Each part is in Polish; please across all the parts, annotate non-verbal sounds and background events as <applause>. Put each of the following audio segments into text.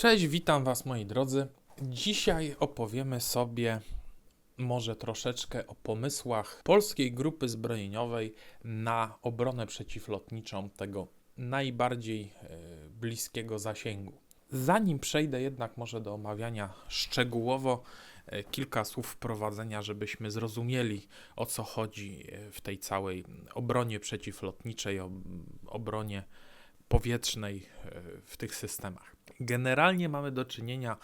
Cześć, witam Was moi drodzy. Dzisiaj opowiemy sobie może troszeczkę o pomysłach polskiej grupy zbrojeniowej na obronę przeciwlotniczą tego najbardziej e, bliskiego zasięgu. Zanim przejdę jednak może do omawiania szczegółowo, e, kilka słów wprowadzenia, żebyśmy zrozumieli o co chodzi e, w tej całej obronie przeciwlotniczej, ob- obronie powietrznej w tych systemach. Generalnie mamy do czynienia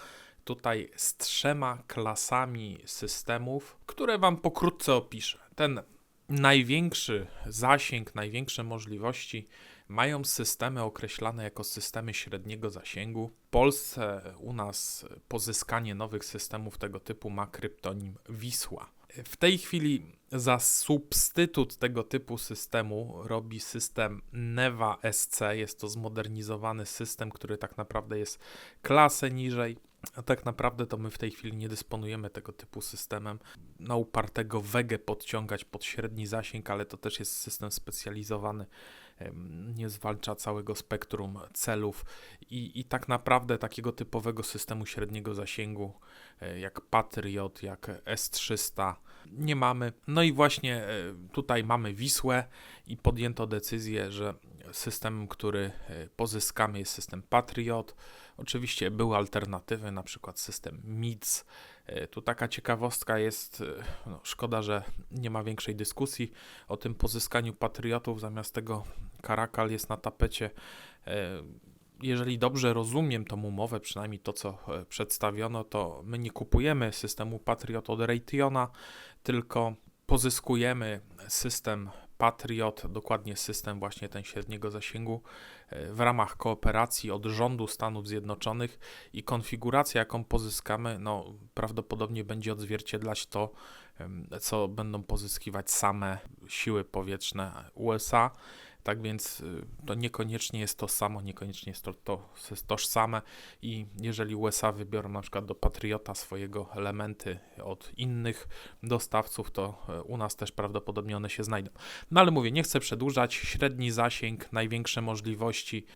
tutaj z trzema klasami systemów, które Wam pokrótce opiszę. Ten największy zasięg, największe możliwości mają systemy określane jako systemy średniego zasięgu. W Polsce u nas pozyskanie nowych systemów tego typu ma kryptonim Wisła. W tej chwili za substytut tego typu systemu robi system Neva SC. Jest to zmodernizowany system, który tak naprawdę jest klasę niżej. A tak naprawdę to my w tej chwili nie dysponujemy tego typu systemem. Na upartego wege podciągać pod średni zasięg, ale to też jest system specjalizowany. Nie zwalcza całego spektrum celów i, i tak naprawdę takiego typowego systemu średniego zasięgu e, jak Patriot, jak S300 nie mamy. No i właśnie e, tutaj mamy Wisłę i podjęto decyzję, że systemem, który e, pozyskamy jest system Patriot. Oczywiście były alternatywy, na przykład system MIDS. E, Tu taka ciekawostka jest, no, szkoda, że nie ma większej dyskusji o tym pozyskaniu patriotów, zamiast tego Karakal jest na tapecie. Jeżeli dobrze rozumiem tą umowę, przynajmniej to, co e, przedstawiono, to my nie kupujemy systemu Patriot od Raytheona, tylko pozyskujemy system Patriot, dokładnie system właśnie ten średniego zasięgu e, w ramach kooperacji od rządu Stanów Zjednoczonych i konfiguracja, jaką pozyskamy, no prawdopodobnie będzie odzwierciedlać to, co będą pozyskiwać same siły powietrzne USA. Tak więc y, to niekoniecznie jest to samo, niekoniecznie jest to, to jest tożsame i jeżeli USA wybiorą na przykład do Patriota swojego elementy od innych dostawców, to e, u nas też prawdopodobnie one się znajdą. No ale mówię, nie chcę przedłużać, średni zasięg, największe możliwości.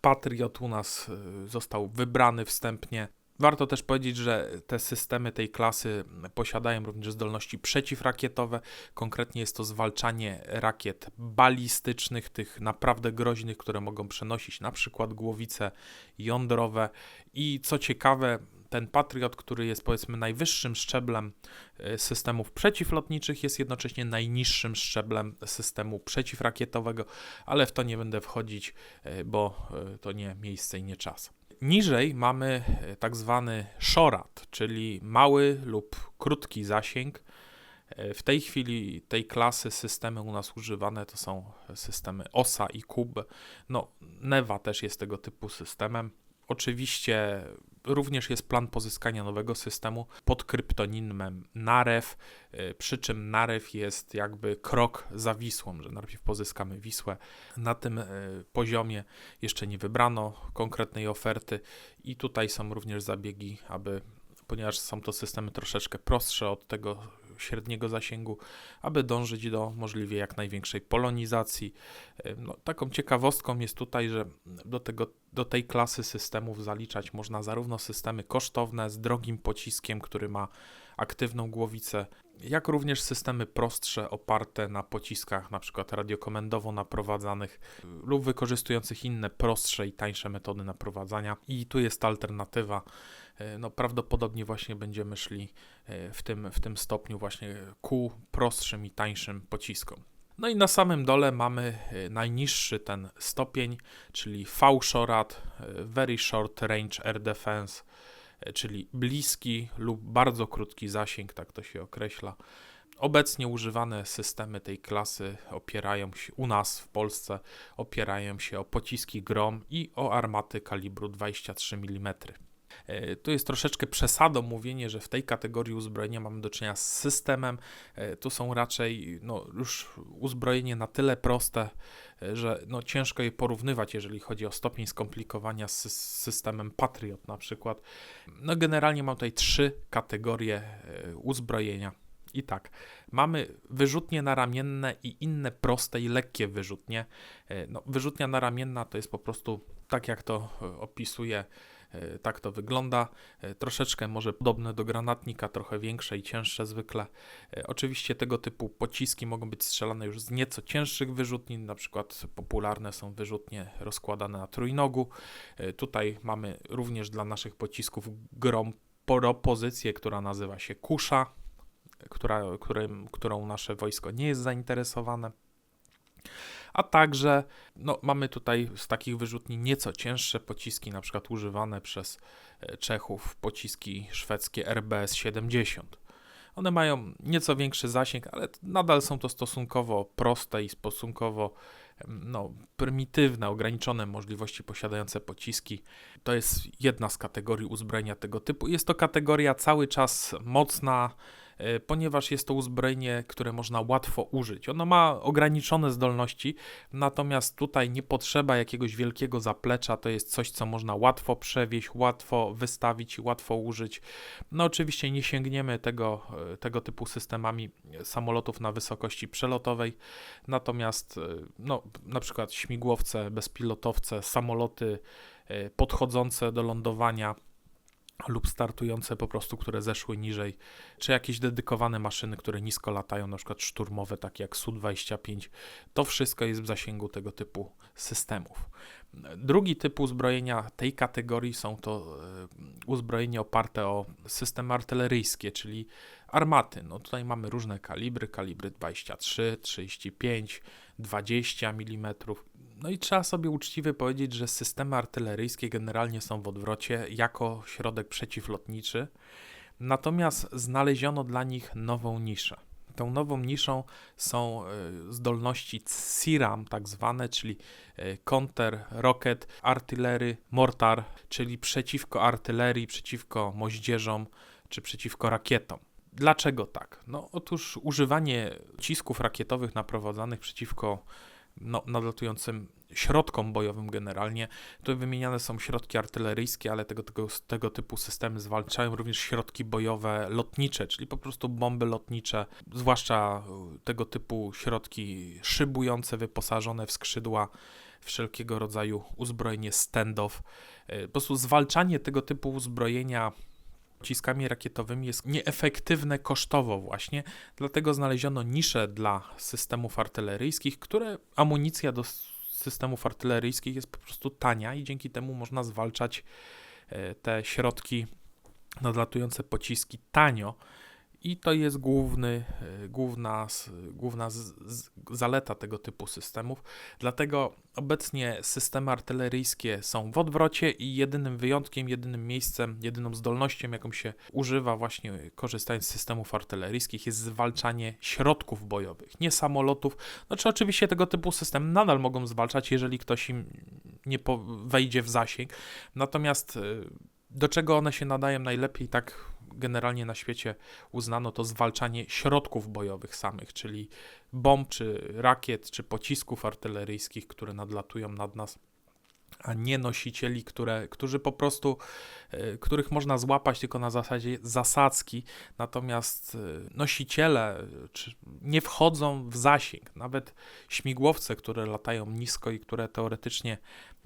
Patriot u nas y, został wybrany wstępnie. Warto też powiedzieć, że te systemy tej klasy posiadają również zdolności przeciwrakietowe. Konkretnie jest to zwalczanie rakiet balistycznych, tych naprawdę groźnych, które mogą przenosić na przykład głowice jądrowe. I co ciekawe, ten Patriot, który jest powiedzmy najwyższym szczeblem e, systemów przeciwlotniczych, jest jednocześnie najniższym szczeblem systemu przeciwrakietowego, ale w to nie będę wchodzić, e, bo e, to nie miejsce i nie czas. Niżej mamy e, tak zwany SHORAD, czyli mały lub krótki zasięg. E, W tej chwili tej klasy systemy u nas używane to są systemy OSA i KUB. No, Neva też jest tego typu systemem. Oczywiście również jest plan pozyskania nowego systemu pod kryptonimem Narew, e, przy czym Narew jest jakby krok za Wisłą, że najpierw pozyskamy Wisłę. Na tym e, poziomie jeszcze nie wybrano konkretnej oferty i tutaj są również zabiegi, aby, ponieważ są to systemy troszeczkę prostsze od tego średniego zasięgu, aby dążyć do możliwie jak największej polonizacji. E, No, taką ciekawostką jest tutaj, że do, tego, do tej klasy systemów zaliczać można zarówno systemy kosztowne z drogim pociskiem, który ma aktywną głowicę, jak również systemy prostsze oparte na pociskach na przykład radiokomendowo naprowadzanych y, lub wykorzystujących inne prostsze i tańsze metody naprowadzania. I tu jest alternatywa. Y, No, prawdopodobnie właśnie będziemy szli y, w tym, w tym stopniu właśnie ku prostszym i tańszym pociskom. No i na samym dole mamy y, najniższy ten stopień, czyli y, Very Short Range Air Defense, czyli bliski lub bardzo krótki zasięg, tak to się określa. Obecnie używane systemy tej klasy opierają się u nas w Polsce opierają się o pociski Grom i o armaty kalibru 23 mm. E, Tu jest troszeczkę przesadą mówienie, że w tej kategorii uzbrojenia mamy do czynienia z systemem. E, Tu są raczej no, już uzbrojenie na tyle proste, e, że no, ciężko je porównywać, jeżeli chodzi o stopień skomplikowania z systemem Patriot na przykład. No, generalnie mam tutaj trzy kategorie uzbrojenia. I tak, mamy wyrzutnie naramienne i inne proste i lekkie wyrzutnie. No, wyrzutnia naramienna to jest po prostu, tak jak to opisuje Tak to wygląda. E, Troszeczkę może podobne do granatnika, trochę większe i cięższe zwykle. E, Oczywiście tego typu pociski mogą być strzelane już z nieco cięższych wyrzutni, na przykład popularne są wyrzutnie rozkładane na trójnogu. E, Tutaj mamy również dla naszych pocisków grom propozycję, która nazywa się Kusza, która, którym, którą nasze wojsko nie jest zainteresowane. A także no, mamy tutaj z takich wyrzutni nieco cięższe pociski, na przykład używane przez e, Czechów pociski szwedzkie RBS 70. One mają nieco większy zasięg, ale nadal są to stosunkowo proste i stosunkowo no, prymitywne, ograniczone możliwości posiadające pociski. To jest jedna z kategorii uzbrojenia tego typu. Jest to kategoria cały czas mocna, ponieważ jest to uzbrojenie, które można łatwo użyć. Ono ma ograniczone zdolności, natomiast tutaj nie potrzeba jakiegoś wielkiego zaplecza. To jest coś, co można łatwo przewieźć, łatwo wystawić i łatwo użyć. No oczywiście nie sięgniemy tego, e, tego typu systemami samolotów na wysokości przelotowej, natomiast e, no, na przykład śmigłowce, bezpilotowce, samoloty e, podchodzące do lądowania lub startujące po prostu, które zeszły niżej, czy jakieś dedykowane maszyny, które nisko latają, na przykład szturmowe, takie jak Su-25, to wszystko jest w zasięgu tego typu systemów. Drugi typ uzbrojenia tej kategorii są to e, uzbrojenie oparte o systemy artyleryjskie, czyli armaty. No tutaj mamy różne kalibry, kalibry 23, 35, 20 mm. No i trzeba sobie uczciwie powiedzieć, że systemy artyleryjskie generalnie są w odwrocie jako środek przeciwlotniczy, natomiast znaleziono dla nich nową niszę. Tą nową niszą są e, zdolności CIRAM, tak zwane, czyli e, Counter Rocket Artillery Mortar, czyli przeciwko artylerii, przeciwko moździerzom czy przeciwko rakietom. Dlaczego tak? No otóż używanie cisków rakietowych naprowadzanych przeciwko no, nadlatującym środkom bojowym generalnie. Tu wymieniane są środki artyleryjskie, ale tego, tego, tego typu systemy zwalczają również środki bojowe lotnicze, czyli po prostu bomby lotnicze, zwłaszcza y, tego typu środki szybujące, wyposażone w skrzydła, wszelkiego rodzaju uzbrojenie stand-off. Y, Po prostu zwalczanie tego typu uzbrojenia pociskami rakietowymi jest nieefektywne kosztowo właśnie, dlatego znaleziono nisze dla systemów artyleryjskich, które amunicja do systemów artyleryjskich jest po prostu tania i dzięki temu można zwalczać e, te środki nadlatujące pociski tanio. I to jest główny, e, główna, główna z, z, zaleta tego typu systemów. Dlatego obecnie systemy artyleryjskie są w odwrocie i jedynym wyjątkiem, jedynym miejscem, jedyną zdolnością, jaką się używa właśnie korzystając z systemów artyleryjskich jest zwalczanie środków bojowych, nie samolotów. Znaczy oczywiście tego typu systemy nadal mogą zwalczać, jeżeli ktoś im nie wejdzie w zasięg. Natomiast y, do czego one się nadają najlepiej, tak generalnie na świecie uznano to zwalczanie środków bojowych samych, czyli bomb, czy rakiet, czy pocisków artyleryjskich, które nadlatują nad nas, a nie nosicieli, które, którzy po prostu, e, których można złapać tylko na zasadzie zasadzki, natomiast e, nosiciele e, nie wchodzą w zasięg. Nawet śmigłowce, które latają nisko i które teoretycznie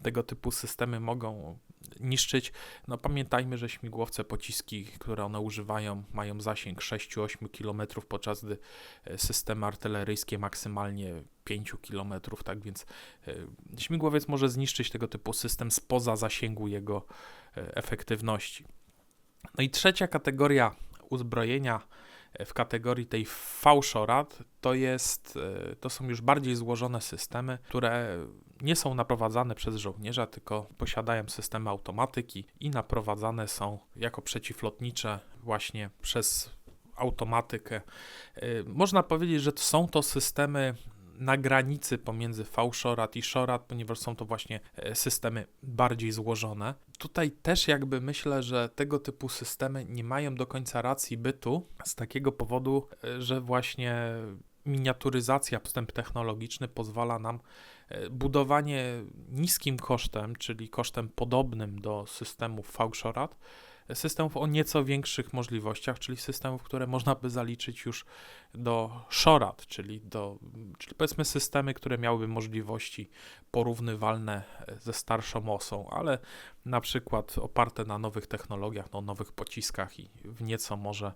tego typu systemy mogą niszczyć, no pamiętajmy, że śmigłowce, pociski, które one używają, mają zasięg 6-8 km, podczas gdy e, systemy artyleryjskie maksymalnie 5 km, tak więc e, śmigłowiec może zniszczyć tego typu system spoza zasięgu jego e, efektywności. No i trzecia kategoria uzbrojenia w kategorii tej fałszorat to jest, e, to są już bardziej złożone systemy, które nie są naprowadzane przez żołnierza, tylko posiadają systemy automatyki i naprowadzane są jako przeciwlotnicze właśnie przez automatykę. Y, Można powiedzieć, że są to systemy na granicy pomiędzy V-Shorat i Shorat, ponieważ są to właśnie e, systemy bardziej złożone. Tutaj też jakby myślę, że tego typu systemy nie mają do końca racji bytu z takiego powodu, e, że właśnie miniaturyzacja, postęp technologiczny pozwala nam e, budowanie niskim kosztem, czyli kosztem podobnym do systemów V-Shorat, systemów o nieco większych możliwościach, czyli systemów, które można by zaliczyć już do SHORAD, czyli, do, czyli powiedzmy systemy, które miałyby możliwości porównywalne ze starszą osą, ale na przykład oparte na nowych technologiach, no, nowych pociskach i w nieco może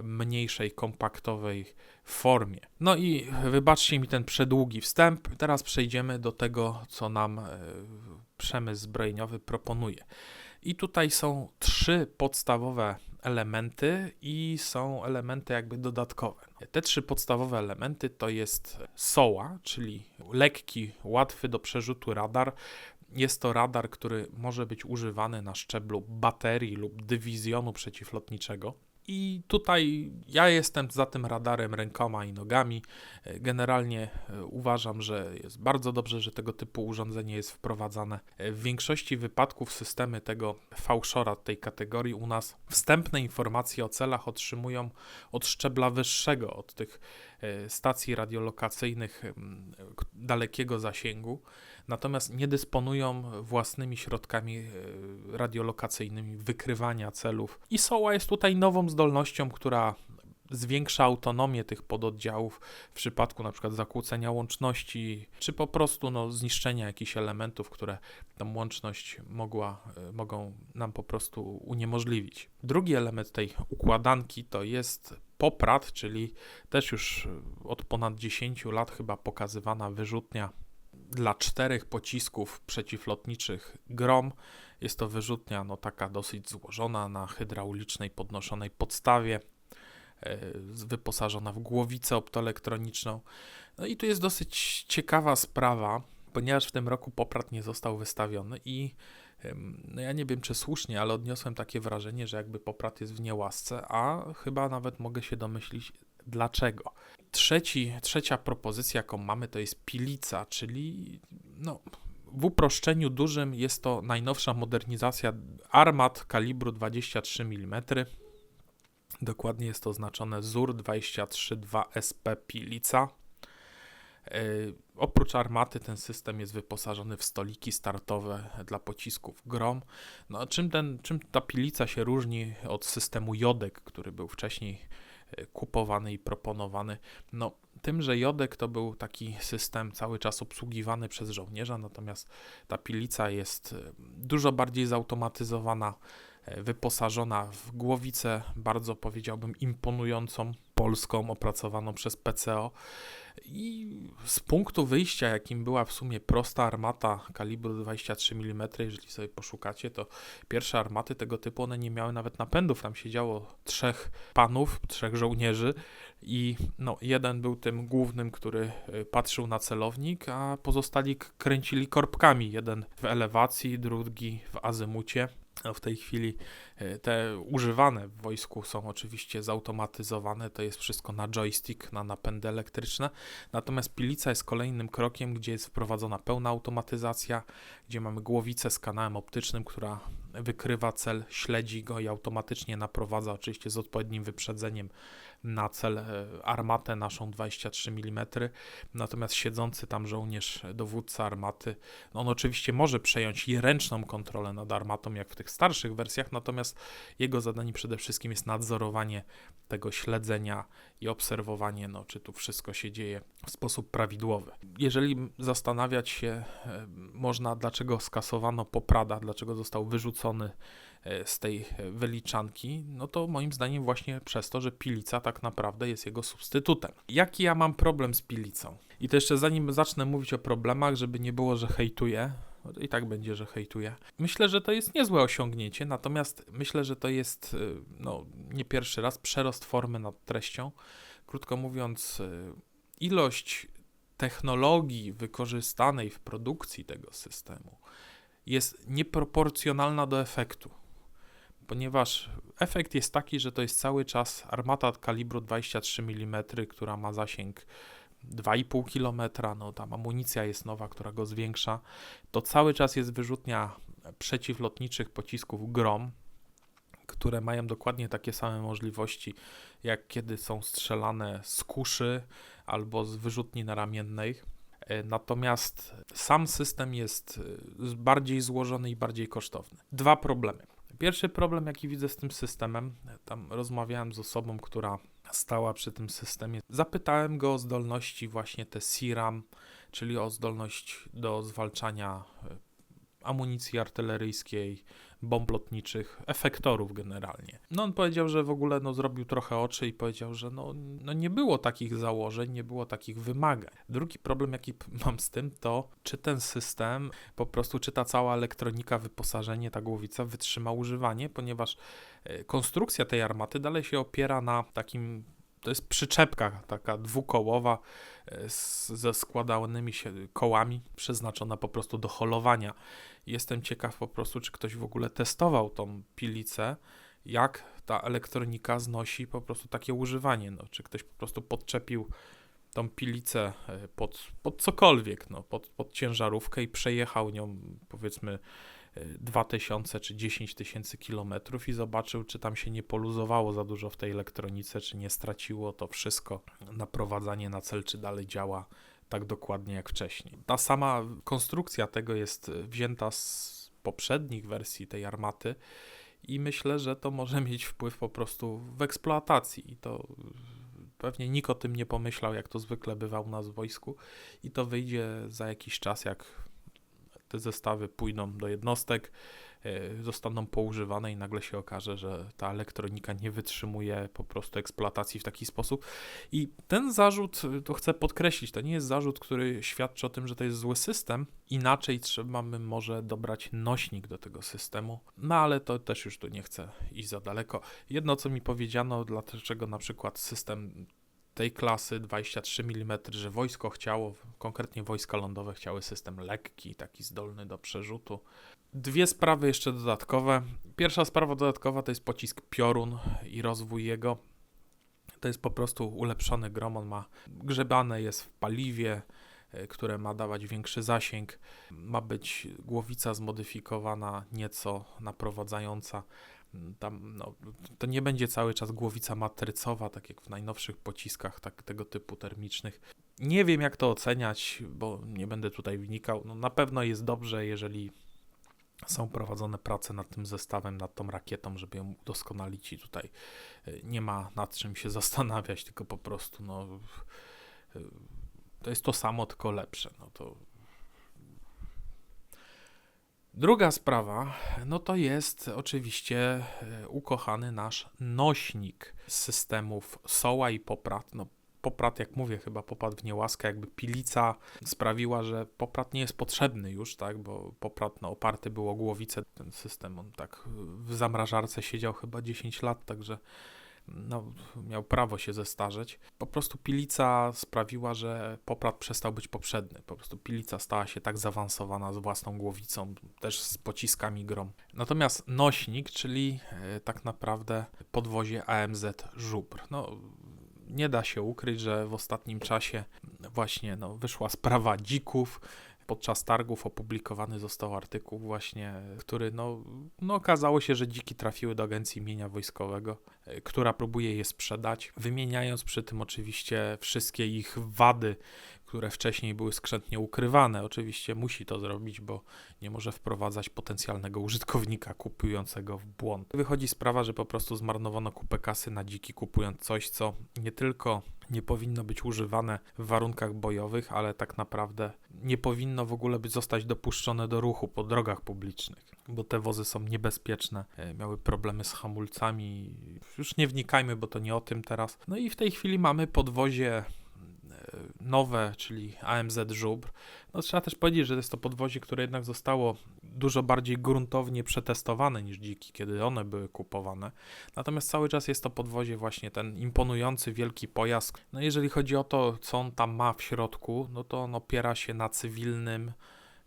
mniejszej, kompaktowej formie. No i wybaczcie mi ten przedługi wstęp. Teraz przejdziemy do tego, co nam e, przemysł zbrojeniowy proponuje. I tutaj są trzy podstawowe elementy i są elementy jakby dodatkowe. Te trzy podstawowe elementy to jest SOA, czyli lekki, łatwy do przerzutu radar. Jest to radar, który może być używany na szczeblu baterii lub dywizjonu przeciwlotniczego. I tutaj ja jestem za tym radarem rękoma i nogami. Generalnie e, uważam, że jest bardzo dobrze, że tego typu urządzenie jest wprowadzane. E, w większości wypadków systemy tego fałszora tej kategorii u nas wstępne informacje o celach otrzymują od szczebla wyższego, od tych e, stacji radiolokacyjnych dalekiego zasięgu natomiast nie dysponują własnymi środkami e, radiolokacyjnymi wykrywania celów. I SOA jest tutaj nową zdolnością, która zwiększa autonomię tych pododdziałów w przypadku na przykład zakłócenia łączności, czy po prostu no, zniszczenia jakichś elementów, które tą łączność mogła, e, mogą nam po prostu uniemożliwić. Drugi element tej układanki to jest poprat, czyli też już od ponad 10 lat chyba pokazywana wyrzutnia dla czterech pocisków przeciwlotniczych Grom. Jest to wyrzutnia no, taka dosyć złożona na hydraulicznej podnoszonej podstawie, e, wyposażona w głowicę optoelektroniczną. No i tu jest dosyć ciekawa sprawa, ponieważ w tym roku poprat nie został wystawiony i no ja nie wiem czy słusznie, ale odniosłem takie wrażenie, że jakby poprat jest w niełasce, a chyba nawet mogę się domyślić dlaczego. Trzeci, trzecia propozycja, jaką mamy, to jest Pilica, czyli no, w uproszczeniu dużym jest to najnowsza modernizacja armat kalibru 23 mm. Dokładnie jest to oznaczone ZUR 232 SP Pilica. Yy, oprócz armaty ten system jest wyposażony w stoliki startowe dla pocisków GROM. No, czym, ten, czym ta pilica się różni od systemu Jodek, który był wcześniej kupowany i proponowany. No, tym, że Jodek to był taki system cały czas obsługiwany przez żołnierza, natomiast ta pilica jest e, dużo bardziej zautomatyzowana, wyposażona w głowicę, bardzo powiedziałbym imponującą, polską, opracowaną przez PCO. I z punktu wyjścia, jakim była w sumie prosta armata kalibru 23 mm, jeżeli sobie poszukacie, to pierwsze armaty tego typu, one nie miały nawet napędów. Tam siedziało trzech panów, trzech żołnierzy i no, jeden był tym głównym, który y, patrzył na celownik, a pozostali kręcili korbkami. Jeden w elewacji, drugi w azymucie. W tej chwili e, te używane w wojsku są oczywiście zautomatyzowane, to jest wszystko na joystick, na napędy elektryczne. Natomiast pilica jest kolejnym krokiem, gdzie jest wprowadzona pełna automatyzacja, gdzie mamy głowicę z kanałem optycznym, która wykrywa cel, śledzi go i automatycznie naprowadza, oczywiście z odpowiednim wyprzedzeniem na cel e, armatę naszą 23 mm. Natomiast siedzący tam żołnierz, dowódca armaty, no on oczywiście może przejąć ręczną kontrolę nad armatą, jak w tych starszych wersjach, natomiast jego zadanie przede wszystkim jest nadzorowanie tego śledzenia i obserwowanie, no, czy tu wszystko się dzieje w sposób prawidłowy. Jeżeli zastanawiać się e, można, dlaczego skasowano Poprada, dlaczego został wyrzucony E, z tej wyliczanki, no to moim zdaniem właśnie przez to, że pilica tak naprawdę jest jego substytutem. Jaki ja mam problem z pilicą? I to jeszcze zanim zacznę mówić o problemach, żeby nie było, że hejtuję, i tak będzie, że hejtuję. Myślę, że to jest niezłe osiągnięcie, natomiast myślę, że to jest e, no, nie pierwszy raz przerost formy nad treścią. Krótko mówiąc, e, ilość technologii wykorzystanej w produkcji tego systemu jest nieproporcjonalna do efektu ponieważ efekt jest taki, że to jest cały czas armata kalibru 23 mm, która ma zasięg 2,5 km, no tam amunicja jest nowa, która go zwiększa, to cały czas jest wyrzutnia przeciwlotniczych pocisków GROM, które mają dokładnie takie same możliwości, jak kiedy są strzelane z kuszy albo z wyrzutni naramiennej. E, natomiast sam system jest e, bardziej złożony i bardziej kosztowny. Dwa problemy. Pierwszy problem, jaki widzę z tym systemem, tam rozmawiałem z osobą, która stała przy tym systemie. Zapytałem go o zdolności właśnie te SIRAM, czyli o zdolność do zwalczania e, amunicji artyleryjskiej, bomb lotniczych, efektorów generalnie. No on powiedział, że w ogóle no, zrobił trochę oczy i powiedział, że no, no nie było takich założeń, nie było takich wymagań. Drugi problem, jaki <laughs> mam z tym, to czy ten system, po prostu czy ta cała elektronika, wyposażenie, ta głowica wytrzyma używanie, ponieważ e, konstrukcja tej armaty dalej się opiera na takim to jest przyczepka taka dwukołowa e, z, ze składanymi się kołami, przeznaczona po prostu do holowania. Jestem ciekaw po prostu, czy ktoś w ogóle testował tą pilicę, jak ta elektronika znosi po prostu takie używanie. No, czy ktoś po prostu podczepił tą pilicę e, pod, pod cokolwiek, no, pod, pod ciężarówkę i przejechał nią powiedzmy 2000 czy 10 tysięcy kilometrów i zobaczył, czy tam się nie poluzowało za dużo w tej elektronice, czy nie straciło to wszystko naprowadzanie na cel, czy dalej działa tak dokładnie jak wcześniej. Ta sama konstrukcja tego jest wzięta z poprzednich wersji tej armaty i myślę, że to może <laughs> mieć wpływ po prostu w eksploatacji. I to pewnie nikt o tym nie pomyślał, jak to zwykle bywa u nas w wojsku. I to wyjdzie za jakiś czas, jak te zestawy pójdą do jednostek, zostaną poużywane i nagle się okaże, że ta elektronika nie wytrzymuje po prostu eksploatacji w taki sposób. I ten zarzut, e, to chcę podkreślić, to nie jest zarzut, który świadczy o tym, że to jest zły system. Inaczej trzeba by może dobrać nośnik do tego systemu, no ale to też już tu nie chcę iść za daleko. Jedno, co mi powiedziano, dlaczego na przykład system tej klasy 23 mm, że wojsko chciało, konkretnie wojska lądowe chciały system lekki, taki zdolny do przerzutu. Dwie sprawy jeszcze dodatkowe. Pierwsza sprawa dodatkowa to jest pocisk Piorun i rozwój jego. To jest po prostu ulepszony grom, on ma grzebane jest w paliwie, e, które ma dawać większy zasięg. Ma być głowica zmodyfikowana nieco naprowadzająca tam no, to nie będzie cały czas głowica matrycowa, tak jak w najnowszych pociskach tak, tego typu termicznych. Nie wiem, jak to oceniać, bo nie będę tutaj wnikał. No, na pewno jest dobrze, jeżeli są prowadzone prace nad tym zestawem, nad tą rakietą, żeby ją udoskonalić i tutaj e, nie ma nad czym się <laughs> zastanawiać, tylko po prostu no, e, to jest to samo, tylko lepsze. No to Druga sprawa, no to jest oczywiście e, ukochany nasz nośnik systemów SOA i Poprat. No, Poprat, jak mówię, chyba popadł w niełaskę, jakby pilica sprawiła, że Poprat nie jest potrzebny już, tak, bo Poprat no, oparty był o głowicę, ten system, on tak w zamrażarce siedział chyba 10 lat, także no, miał prawo się zestarzeć. Po prostu pilica sprawiła, że poprat przestał być poprzedny. Po prostu pilica stała się tak zaawansowana z własną głowicą, też z pociskami grom. Natomiast nośnik, czyli e, tak naprawdę podwozie AMZ Żubr. No, nie da się ukryć, że w ostatnim czasie właśnie no, wyszła sprawa dzików, podczas targów opublikowany został artykuł właśnie, który no, no okazało się, że dziki trafiły do Agencji Mienia Wojskowego, e, która próbuje je sprzedać, wymieniając przy tym oczywiście wszystkie ich wady, które wcześniej były skrzętnie ukrywane. Oczywiście musi to zrobić, bo nie może wprowadzać potencjalnego użytkownika kupującego w błąd. Wychodzi sprawa, że po prostu zmarnowano kupę kasy na dziki, kupując coś, co nie tylko nie powinno być używane w warunkach bojowych, ale tak naprawdę nie powinno w ogóle być zostać dopuszczone do ruchu po drogach publicznych, bo te wozy są niebezpieczne, e, miały problemy z hamulcami. Już nie wnikajmy, bo to nie o tym teraz. No i w tej chwili mamy podwozie nowe, czyli AMZ Żubr, no trzeba też powiedzieć, że jest to podwozie, które jednak zostało dużo bardziej gruntownie przetestowane niż dziki, kiedy one były kupowane. Natomiast cały czas jest to podwozie właśnie ten imponujący wielki pojazd. No jeżeli chodzi o to, co on tam ma w środku, no to on opiera się na cywilnym,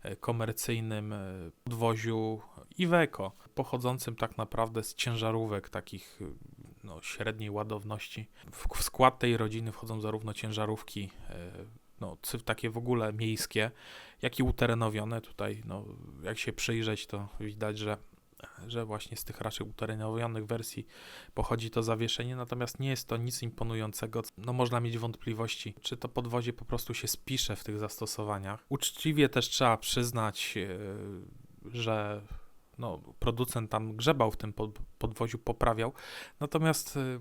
e, komercyjnym e, podwoziu Iveco, pochodzącym tak naprawdę z ciężarówek takich no, średniej ładowności. W, skład tej rodziny wchodzą zarówno ciężarówki, e, no, takie w ogóle miejskie, jak i uterenowione. Tutaj, no, jak się przyjrzeć, to widać, że że właśnie z tych raczej uterenowionych wersji pochodzi to zawieszenie, natomiast nie jest to nic imponującego. No można mieć wątpliwości, czy to podwozie po prostu się spisze w tych zastosowaniach. Uczciwie też trzeba przyznać, e, że no, producent tam grzebał w tym pod, podwoziu, poprawiał. Natomiast y,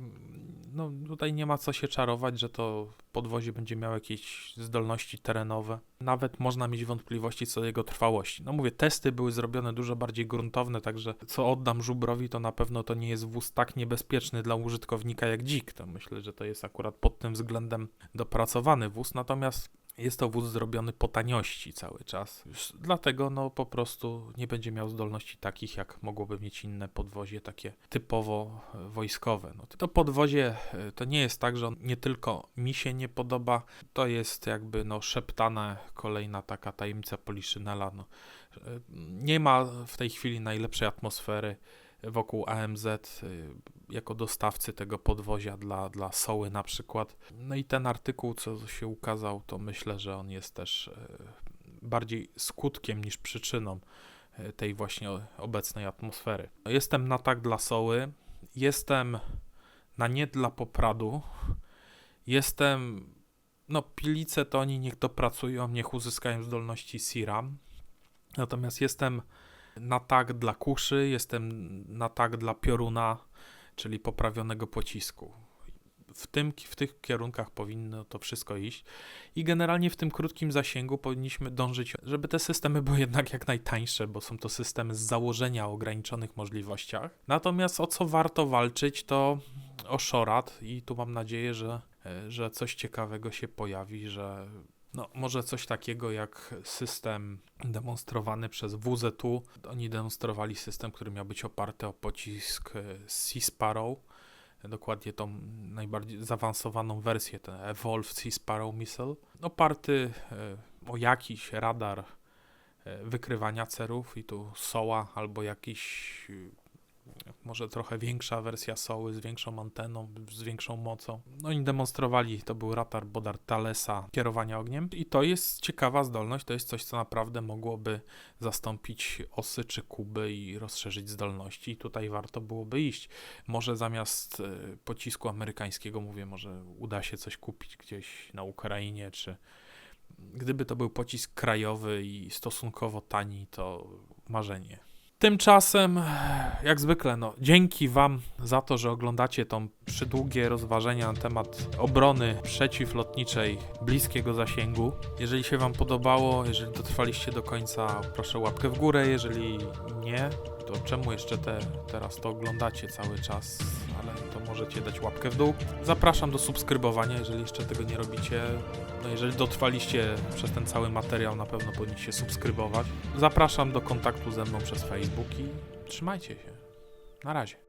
no, tutaj nie ma co się czarować, że to podwozie będzie miało jakieś zdolności terenowe. Nawet można mieć wątpliwości co do jego trwałości. No mówię, testy były zrobione dużo bardziej gruntowne, także co oddam żubrowi, to na pewno to nie jest wóz tak niebezpieczny dla użytkownika jak dzik. To myślę, że to jest akurat pod tym względem dopracowany wóz. Natomiast jest to wóz zrobiony po taniości cały czas. Dlatego no po prostu nie będzie miał zdolności takich, jak mogłoby mieć inne podwozie, takie typowo e, wojskowe. No, to podwozie e, to nie jest tak, że on nie tylko mi się nie podoba, to jest jakby no szeptana kolejna taka tajemnica Poliszynela. No. E, Nie ma w tej chwili najlepszej atmosfery wokół AMZ y, jako dostawcy tego podwozia dla, dla Soły na przykład. No i ten artykuł, co się ukazał, to myślę, że on jest też y, bardziej skutkiem niż przyczyną y, tej właśnie obecnej atmosfery. Jestem na tak dla Soły, jestem na nie dla Popradu, jestem, no Pilice to oni niech dopracują, niech uzyskają zdolności SIRAM, natomiast jestem na tak dla kuszy, jestem na tak dla pioruna, czyli poprawionego pocisku. W, tym, w tych kierunkach powinno to wszystko iść i generalnie w tym krótkim zasięgu powinniśmy dążyć, żeby te systemy były jednak jak najtańsze, bo są to systemy z założenia o ograniczonych możliwościach. Natomiast o co warto walczyć, to o szorat i tu mam nadzieję, że, e, że coś ciekawego się pojawi, że no, może coś takiego jak system demonstrowany przez WZU. Oni demonstrowali system, który miał być oparty o pocisk Sea Sparrow. Dokładnie tą najbardziej zaawansowaną wersję, ten Evolved Sea Sparrow Missile. Oparty e, o jakiś radar e, wykrywania celów i tu SOA albo jakiś może trochę większa wersja Soły z większą anteną, z większą mocą. No i demonstrowali, to był radar Bodar Thalesa kierowania ogniem i to jest ciekawa zdolność, to jest coś, co naprawdę mogłoby zastąpić osy czy kuby i rozszerzyć zdolności i tutaj warto byłoby iść. Może zamiast e, pocisku amerykańskiego, mówię, może uda się coś kupić gdzieś na Ukrainie, czy gdyby to był pocisk krajowy i stosunkowo tani, to marzenie. Tymczasem, jak zwykle, no, dzięki Wam za to, że oglądacie tą przydługie rozważenia na temat obrony przeciwlotniczej bliskiego zasięgu. Jeżeli się Wam podobało, jeżeli dotrwaliście do końca, proszę łapkę w górę. Jeżeli nie, to czemu jeszcze te, teraz to oglądacie cały czas? To możecie dać łapkę w dół. Zapraszam do subskrybowania, jeżeli jeszcze tego nie robicie. No jeżeli dotrwaliście przez ten cały materiał, na pewno powinniście subskrybować. Zapraszam do kontaktu ze mną przez Facebook i trzymajcie się. Na razie.